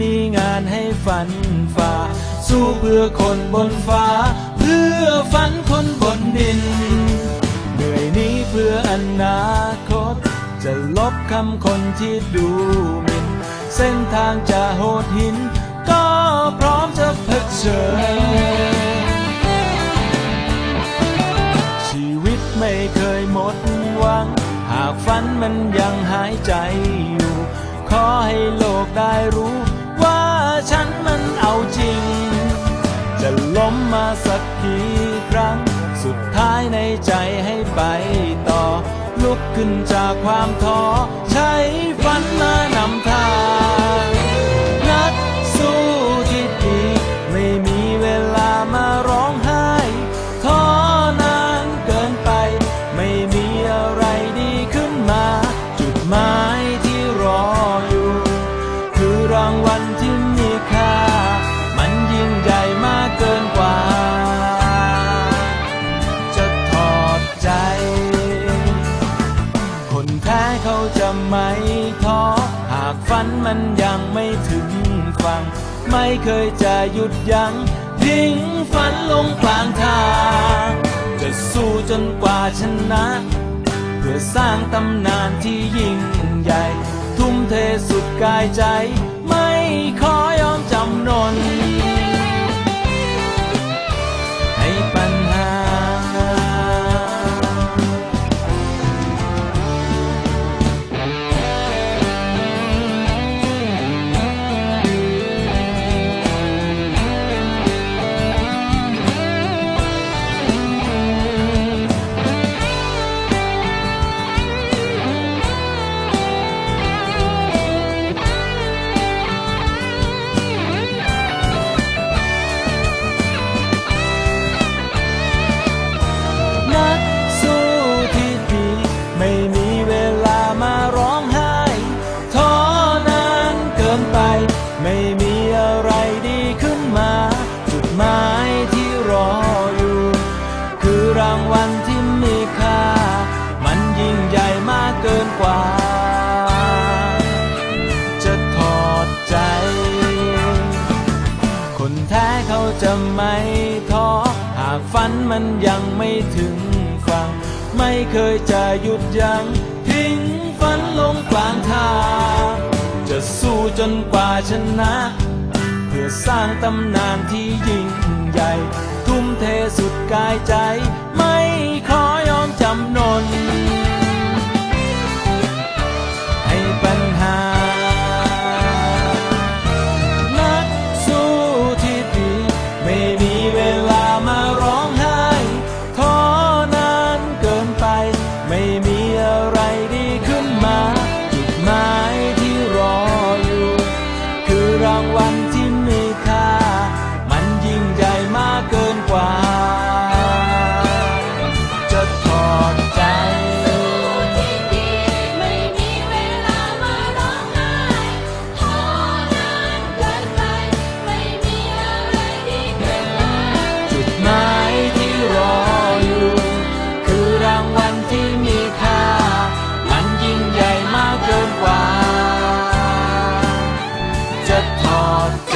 มีงานให้ฝันฝ่า สู้เพื่อคนบนฟ้า เพื่อฝันคนบนดิน เหนื่อยนี้เพื่ออนาคต จะลบคำคนที่ดูหมิ่น เส้นทางจะโหดหิน ก็พร้อมจะเผชิญชีวิตไม่เคยหมดหวัง หากฝันมันยังหายใจอยู่ ขอให้โลกได้รู้ ล้มมาสักกี่ครั้ง สุดท้ายในใจให้ไปต่อ ลุกขึ้นจากความท้อใช้ฝันมานำ ฝันมันยังไม่ถึงฝั่งไม่เคยจะหยุดยัง้งทิ้งฝันลงกลางทาง จะสู้จนกว่าชนะ เพื่อสร้างตำนานที่ยิ่งใหญ่ ทุ่มเทสุดกายใจ ไม่คอยางวัลที่มีค่า มันยิ่งใหญ่มากเกินกว่า จะถอดใจ คนแท้เขาจะไม่ท้อ หากฝันมันยังไม่ถึงฝั่ง ไม่เคยจะหยุดยัง้งทิ้งฝันลงกลางทาง จะสู้จนกว่าชนะ เพื่อสร้างตำนานที่ยิ่งใหญ่ ทุ่มเทสุดกายใจ ไม่ขอยอมจำนน heart